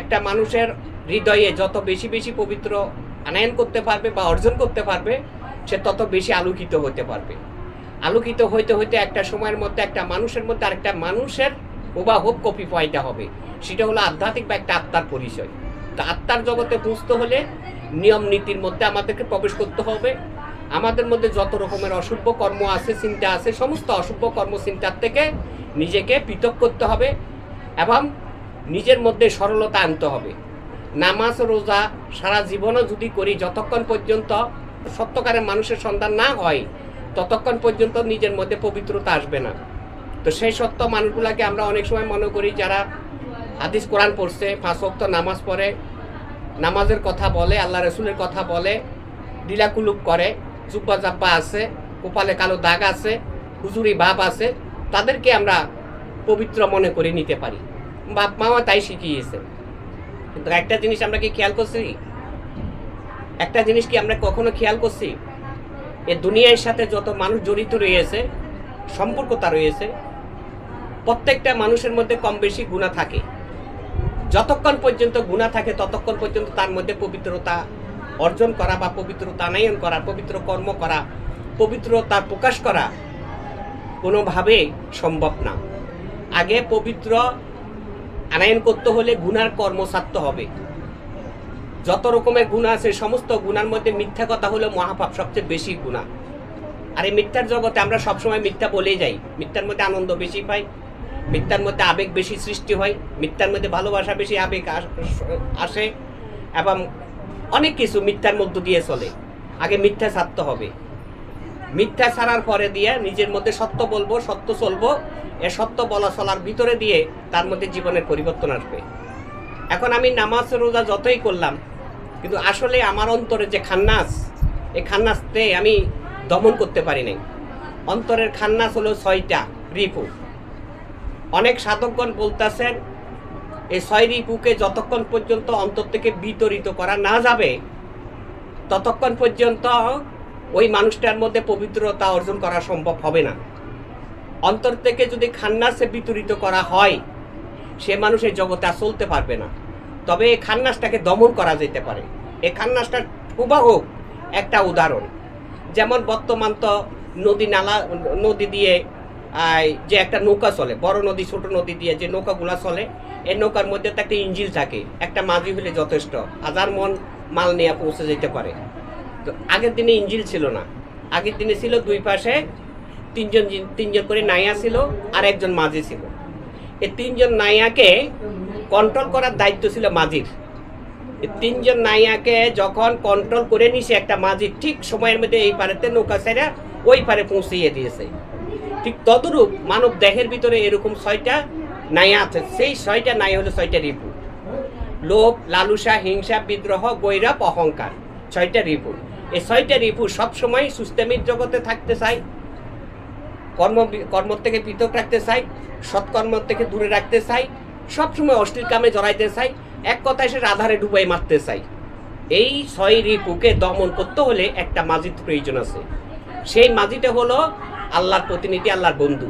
একটা মানুষের হৃদয়ে যত বেশি বেশি পবিত্র আনায়ন করতে পারবে বা অর্জন করতে পারবে, সে তত বেশি আলোকিত হতে পারবে। আলোকিত হইতে হইতে একটা সময়ের মধ্যে একটা মানুষের মধ্যে আরেকটা মানুষের প্রবাহ কপি পয়দা হবে। সেটা হলো আধ্যাত্মিক বা একটা আত্মার পরিচয়। তো আত্মার জগতে বুঝতে হলে নিয়ম নীতির মধ্যে আমাদেরকে প্রবেশ করতে হবে। আমাদের মধ্যে যত রকমের অশুভ কর্ম আছে, চিন্তা আছে, সমস্ত অশুভ কর্ম চিন্তার থেকে নিজেকে পৃথক করতে হবে। এবং নিজের মধ্যে সরলতা আনতে হবে। নামাজ রোজা সারা জীবনও যদি করি, যতক্ষণ পর্যন্ত সত্যকারের মানুষের সন্ধান না হয়, ততক্ষণ পর্যন্ত নিজের মধ্যে পবিত্রতা আসবে না। তো সেই সত্য মানুষগুলাকে আমরা অনেক সময় মনে করি, যারা হাদিস কোরআন পড়ছে, পাঁচ ওয়াক্ত নামাজ পড়ে, নামাজের কথা বলে, আল্লাহ রসুলের কথা বলে ডিলাকুলুপ করে, জুব্বা জাব্বা আছে, কপালে কালো দাগ আছে, হুজুরি ভাব আছে, তাদেরকে আমরা পবিত্র মনে করে নিতে পারি। বাপ মাও তাই শিখিয়েছে। কিন্তু একটা জিনিস আমরা কি খেয়াল করছি? একটা জিনিস কি আমরা কখনো খেয়াল করছি? এ দুনিয়ার সাথে যত মানুষ জড়িত রয়েছে, সম্পর্কতা রয়েছে, প্রত্যেকটা মানুষের মধ্যে কম বেশি গুণা থাকে। যতক্ষণ পর্যন্ত গুণা থাকে, ততক্ষণ পর্যন্ত তার মধ্যে পবিত্রতা অর্জন করা বা পবিত্রতা আনায়ন করা, পবিত্র কর্ম করা, পবিত্রতা প্রকাশ করা কোনোভাবেই সম্ভব না। আগে পবিত্র আনায়ন করতে হলে গুনার কর্ম ছাড়তে হবে। যত রকমের গুণা আছে, সমস্ত গুণার মধ্যে মিথ্যা কথা হলো মহাপাপ সবচেয়ে বেশি গুণা আর এই মিথ্যার জগতে আমরা সবসময় মিথ্যা বলেই যাই। মিথ্যার মধ্যে আনন্দ বেশি পাই, মিথ্যার মধ্যে আবেগ বেশি সৃষ্টি হয়, মিথ্যার মধ্যে ভালোবাসা বেশি, আবেগ আসে এবং অনেক কিছু মিথ্যার মধ্য দিয়ে চলে। আগে মিথ্যা ছাড়তে হবে। মিথ্যা ছাড়ার পরে দিয়ে নিজের মধ্যে সত্য বলব, সত্য চলবো এ সত্য বলা চলার ভিতরে দিয়ে তার মধ্যে জীবনের পরিবর্তন আসবে। এখন আমি নামাজ, রোজা যতই করলাম, কিন্তু আসলে আমার অন্তরে যে খান্নাস, এই খান্নাসতে আমি দমন করতে পারি নাই। অন্তরের খান্নাস হলো ছয়টা রিপু। অনেক সাধকগণ বলতেছেন, এই ছয় রিপুকে যতক্ষণ পর্যন্ত অন্তর থেকে বিতরিত করা না যাবে, ততক্ষণ পর্যন্ত ওই মানুষটার মধ্যে পবিত্রতা অর্জন করা সম্ভব হবে না। অন্তর থেকে যদি খান্নাসে বিতরিত করা হয়, সে মানুষের জগতে আর চলতে পারবে না। তবে এই খান্নাসটাকে দমন করা যেতে পারে। এই খান্নাসটার হুবাহ একটা উদাহরণ। যেমন বর্তমান তো নদী নালা, নদী দিয়ে যে একটা নৌকা চলে, বড় নদী, ছোট নদী দিয়ে যে নৌকাগুলো চলে, এই নৌকার মধ্যে তো একটা ইঞ্জিল থাকে, একটা মাঝি হলে যথেষ্ট হাজার মন মাল নিয়ে পৌঁছে যেতে পারে। তো আগের দিনে ইঞ্জিল ছিল না। আগের দিনে ছিল দুই পাশে তিনজন তিনজন করে নাইয়া ছিল আর একজন মাঝি ছিল। এই তিনজন নাইয়াকে কন্ট্রোল করার দায়িত্ব ছিল মাঝির। তিনজন নাইয়াকে যখন কন্ট্রোল করে নিছে একটা মাঝি, ঠিক সময়ের মধ্যে এই পারেতে নৌকা ছেড়ে ওই পারে পৌঁছিয়ে দিয়েছে। ঠিক তদরূপ মানব দেহের ভিতরে এরকম ছয়টা নাইয়া আছে, সেই ছয়টা নাই হলো ছয়টা রিপু। লোভ, লালুসা, হিংসা, বিদ্রোহ গৈরব অহংকার, ছয়টা রিপু। এই ছয়টা রিপু সবসময় সুস্থমির জগতে থাকতে চায় কর্ম কর্ম থেকে পৃথক রাখতে চাই, সৎকর্ম থেকে দূরে রাখতে চাই, সবসময় অশ্লীল কামে জড়াইতে চাই, এক কথায় সে রাধারে ডুবাই মারতে চাই। এই ছয় রিপুকে দমন করতে হলে একটা মাজিদ প্রয়োজন আছে। সেই মাজিটা হলো আল্লাহর প্রতিনিধি, আল্লাহর বন্ধু।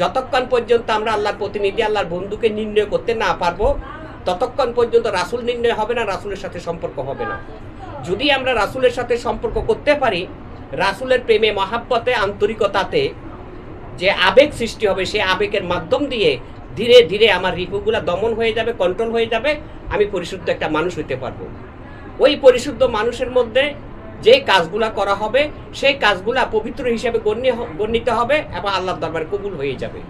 যতক্ষণ পর্যন্ত আমরা আল্লাহর প্রতিনিধি, আল্লাহর বন্ধুকে নির্ণয় করতে না পারব, ততক্ষণ পর্যন্ত রাসূল নির্ণয় হবে না, রাসুলের সাথে সম্পর্ক হবে না। যদি আমরা রাসুলের সাথে সম্পর্ক করতে পারি, রাসূলের প্রেমে, মহাব্বতে, আন্তরিকতাতে যে আবেগ সৃষ্টি হবে, সেই আবেগের মাধ্যম দিয়ে ধীরে ধীরে আমার রিপুগুলা দমন হয়ে যাবে কন্ট্রোল হয়ে যাবে, আমি পরিশুদ্ধ একটা মানুষ হইতে পারব। ওই পরিশুদ্ধ মানুষের মধ্যে যে কাজগুলা করা হবে, সেই কাজগুলা পবিত্র হিসেবে গণ্য গণ্যিত হবে এবং আল্লাহর দরবার কবুল হয়ে যাবে।